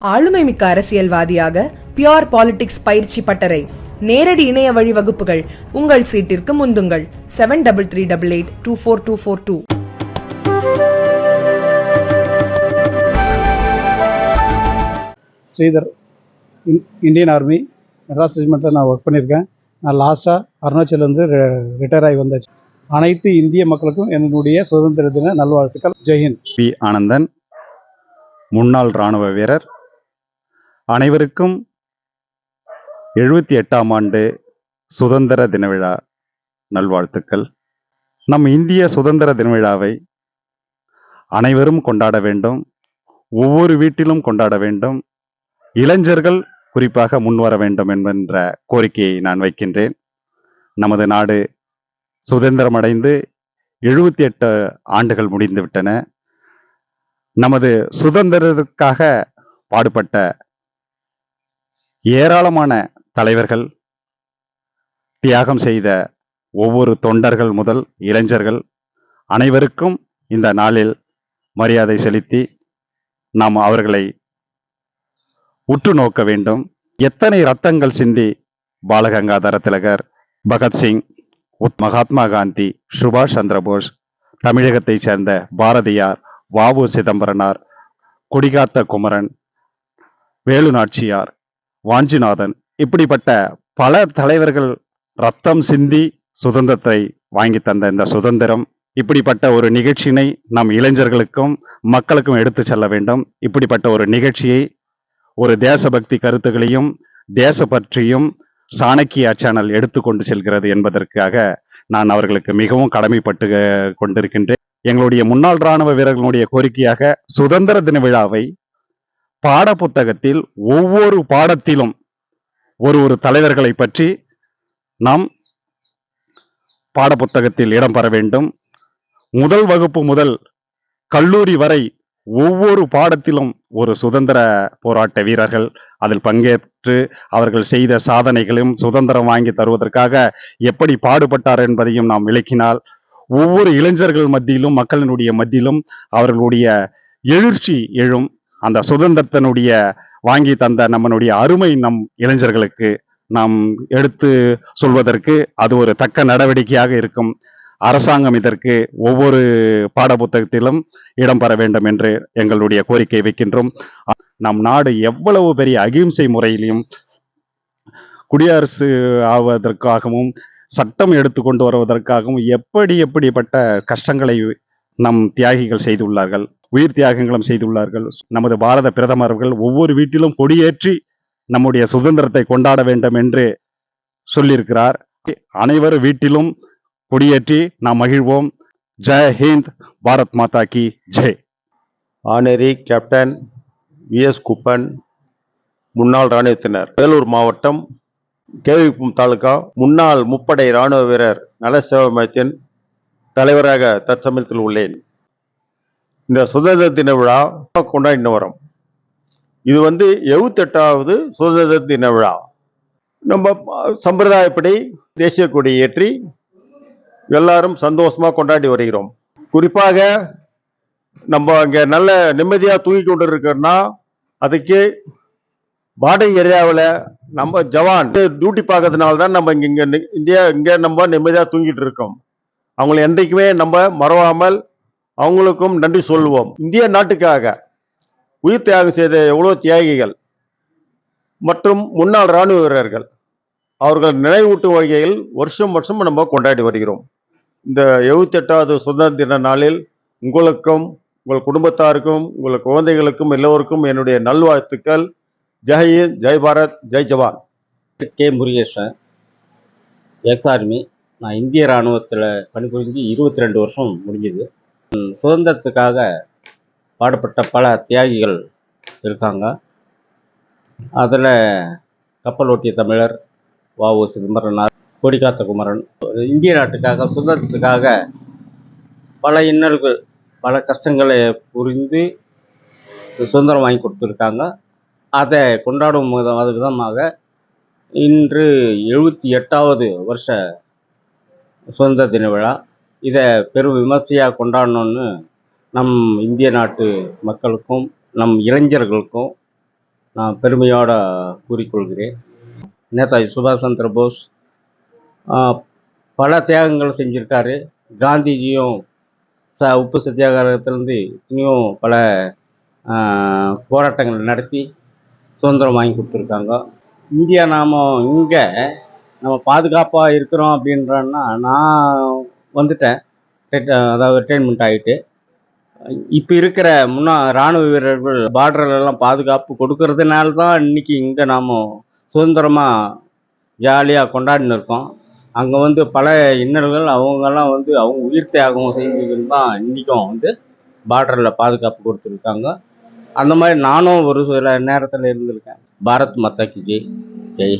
ஆளுமை மிக்க அரசியல்வாதியாக பியோர் பாலிடிக்ஸ் பயிற்சி பட்டறை. நேரடி இணைய வழி வகுப்புகள். உங்கள் சீட்டிற்கு முந்துங்கள். Seven double three double eight two four two four two Sridhar in Indian army Madras ரெஜிமெண்ட்டில் நான் ஒர்க் பண்ணியிருக்கேன். நான் லாஸ்ட்டாக அருணாச்சலேருந்து ரிட்டையர் ஆகி வந்தாச்சு. அனைத்து இந்திய மக்களுக்கும் என்னுடைய சுதந்திர தின நல்வாழ்த்துக்கள். ஜெய்ஹிந்த் பி. ஆனந்தன் முன்னாள் இராணுவ வீரர் அனைவருக்கும் எழுபத்தி எட்டாம் ஆண்டு சுதந்திர தின விழா நல்வாழ்த்துக்கள். நம் இந்திய சுதந்திர தின விழாவை அனைவரும் கொண்டாட வேண்டும். ஒவ்வொரு வீட்டிலும் கொண்டாட வேண்டும். இளைஞர்கள் குறிப்பாக முன்வர வேண்டும் என்கின்ற கோரிக்கையை நான் வைக்கின்றேன். நமது நாடு சுதந்திரமடைந்து எழுபத்தி எட்டு ஆண்டுகள் முடிந்துவிட்டன. நமது சுதந்திரத்திற்காக பாடுபட்ட ஏராளமான தலைவர்கள் தியாகம் செய்த ஒவ்வொரு தொண்டர்கள் முதல் இளைஞர்கள் அனைவருக்கும் இந்த நாளில் மரியாதை செலுத்தி நாம் அவர்களை உற்று நோக்க வேண்டும். எத்தனை ரத்தங்கள் சிந்தி பாலகங்காதர திலகர் பகத்சிங் உத் மகாத்மா காந்தி சுபாஷ் சந்திரபோஸ் தமிழகத்தைச் சேர்ந்த பாரதியார் வாவு சிதம்பரனார் கொடிகாத்த குமரன் வேலு நாச்சியார் வாஞ்சிநாதன். இப்படிப்பட்ட பல தலைவர்கள் ரத்தம் சிந்தி சுதந்திரத்தை வாங்கி தந்த இந்த சுதந்திரம் இப்படிப்பட்ட ஒரு நிகழ்ச்சியினை நம் இளைஞர்களுக்கும் மக்களுக்கும் எடுத்து செல்ல வேண்டும். இப்படிப்பட்ட ஒரு நிகழ்ச்சியை ஒரு தேசபக்தி கருத்துகளையும் தேச பற்றியும் சாணக்கியா சேனல் எடுத்துக்கொண்டு செல்கிறது என்பதற்காக நான் அவர்களுக்கு மிகவும் கடமைப்பட்டு கொண்டிருக்கின்றேன். எங்களுடைய முன்னாள் ராணுவ வீரர்களுடைய கோரிக்கையாக சுதந்திர தின விழாவை பாட புத்தகத்தில் ஒவ்வொரு பாடத்திலும் ஒரு ஒரு தலைவர்களை பற்றி நாம் பாடப்புத்தகத்தில் இடம்பெற வேண்டும். முதல் வகுப்பு முதல் கல்லூரி வரை ஒவ்வொரு பாடத்திலும் ஒரு சுதந்திர போராட்ட வீரர்கள் அதில் பங்கேற்று அவர்கள் செய்த சாதனைகளையும் சுதந்திரம் வாங்கி தருவதற்காக எப்படி பாடுபட்டார் என்பதையும் நாம் விளக்கினால் ஒவ்வொரு இளைஞர்கள் மத்தியிலும் மக்களினுடைய மத்தியிலும் அவர்களுடைய எழுச்சி எழும். அந்த சுதந்திரத்தினுடைய வாங்கி தந்த நம்மளுடைய அருமை நம் இளைஞர்களுக்கு நாம் எடுத்து சொல்வதற்கு அது ஒரு தக்க நடவடிக்கையாக இருக்கும். அரசாங்கம் இதற்கு ஒவ்வொரு பாடப்புத்தகத்திலும் இடம்பெற வேண்டும் என்று எங்களுடைய கோரிக்கை வைக்கின்றோம். நம் நாடு எவ்வளவு பெரிய அகிம்சை முறையிலும் குடியரசு ஆவதற்காகவும் சட்டம் எடுத்து கொண்டு வருவதற்காகவும் எப்படி எப்படிப்பட்ட கஷ்டங்களை நம் தியாகிகள் செய்துள்ளார்கள். உயிர் தியாகங்களும் செய்துள்ளார்கள். நமது பாரத பிரதமர்கள் ஒவ்வொரு வீட்டிலும் கொடியேற்றி நம்முடைய சுதந்திரத்தை கொண்டாட வேண்டும் என்று சொல்லியிருக்கிறார். அனைவரும் வீட்டிலும் கொடியேற்றி நாம் மகிழ்வோம். ஜெய் ஹிந்த் பாரத் மாதா கி ஜெய். ஆனரி கேப்டன் விஎஸ் குப்பன் முன்னாள் இராணுவத்தினர். வேலூர் மாவட்டம் கேவிப்பும் தாலுகா முன்னாள் முப்படை இராணுவ வீரர் நல சேவை மையத்தின் தலைவராக தற்சமயத்தில் உள்ளேன். இந்த சுதந்திர தின விழா கொண்டாடினு வரோம். இது வந்து எழுபத்தெட்டாவது சுதந்திர தின விழா. நம்ம சம்பிரதாயப்படி தேசிய கொடி ஏற்றி எல்லாரும் சந்தோஷமாக கொண்டாடி வருகிறோம். குறிப்பாக நம்ம அங்கே நல்ல நிம்மதியாக தூங்கி கொண்டு இருக்கிறோம்னா அதுக்கு பார்டர் ஏரியாவில் நம்ம ஜவான் டியூட்டி பார்க்கறதுனால தான் நம்ம இங்கே இங்கே இந்தியா இங்கே நம்ம நிம்மதியாக தூங்கிட்டு இருக்கோம். அவங்களை என்றைக்குமே நம்ம மறவாமல் அவங்களுக்கும் நன்றி சொல்லுவோம். இந்திய நாட்டுக்காக உயிர் தியாகம் செய்த எவ்வளோ தியாகிகள் மற்றும் முன்னாள் இராணுவ வீரர்கள் அவர்கள் நினைவூட்டும் வகையில் வருஷம் வருஷம் நம்ம கொண்டாடி வருகிறோம். இந்த எழுபத்தெட்டாவது சுதந்திர தின நாளில் உங்களுக்கும் உங்கள் குடும்பத்தாருக்கும் உங்கள் குழந்தைகளுக்கும் எல்லோருக்கும் என்னுடைய நல்வாழ்த்துக்கள். ஜெய் ஜெய் பாரத் ஜெய் ஜவான். K Murugesan ex army. நான் இந்திய இராணுவத்தில் பணிபுரிஞ்சு இருபத்தி ரெண்டு வருஷம் முடிஞ்சுது. சுதந்திரத்துக்காக பாடுபட்ட பல தியாகிகள் இருக்காங்க. அதில் கப்பல் ஓட்டிய தமிழர் வஉ சிதம்பரனார் கொடிக்காத்த குமரன் இந்திய நாட்டுக்காக சுதந்திரத்துக்காக பல இன்னல்கள் பல கஷ்டங்களை புரிந்து சுதந்திரம் வாங்கி கொடுத்துருக்காங்க. அதை கொண்டாடும் வித- விதமாக இன்று எழுபத்தி எட்டாவது வருஷ சுதந்திர தின விழா. இதை பெரும் விமர்சையாக கொண்டாடணும்னு நம் இந்திய நாட்டு மக்களுக்கும் நம் இளைஞர்களுக்கும் நான் பெருமையோட கூறிக்கொள்கிறேன். நேதாஜி சுபாஷ் சந்திர போஸ் பல தியாகங்கள் செஞ்சுருக்காரு. காந்திஜியும் ச உப்பு சத்தியாகிரகத்திலேருந்து இத்தனையும் பல போராட்டங்கள் நடத்தி சுதந்திரம் வாங்கி கொடுத்துருக்காங்க. இந்தியா நாம் இங்கே நம்ம பாதுகாப்பாக இருக்கிறோம் அப்படின்றன்னா நான் வந்துட்டேன். அதாவது ரிட்டைர்மெண்ட் ஆகிட்டு இப்போ இருக்கிற முன்னா இராணுவ வீரர்கள் பார்டர்லலாம் பாதுகாப்பு கொடுக்கறதுனால தான் இன்னைக்கு இங்கே நாம் சுதந்திரமாக ஜாலியாக கொண்டாடின்னு இருக்கோம். அங்கே வந்து பல இன்னல்கள் அவங்கெல்லாம் வந்து அவங்க உயிர் தியாகம் செஞ்சதுன்னு தான் இன்றைக்கும் வந்து பார்டரில் பாதுகாப்பு கொடுத்துருக்காங்க. அந்த மாதிரி நானும் ஒரு சில நேரத்தில் இருந்திருக்கேன். பாரத் மாதா கி ஜெய் ஜெய்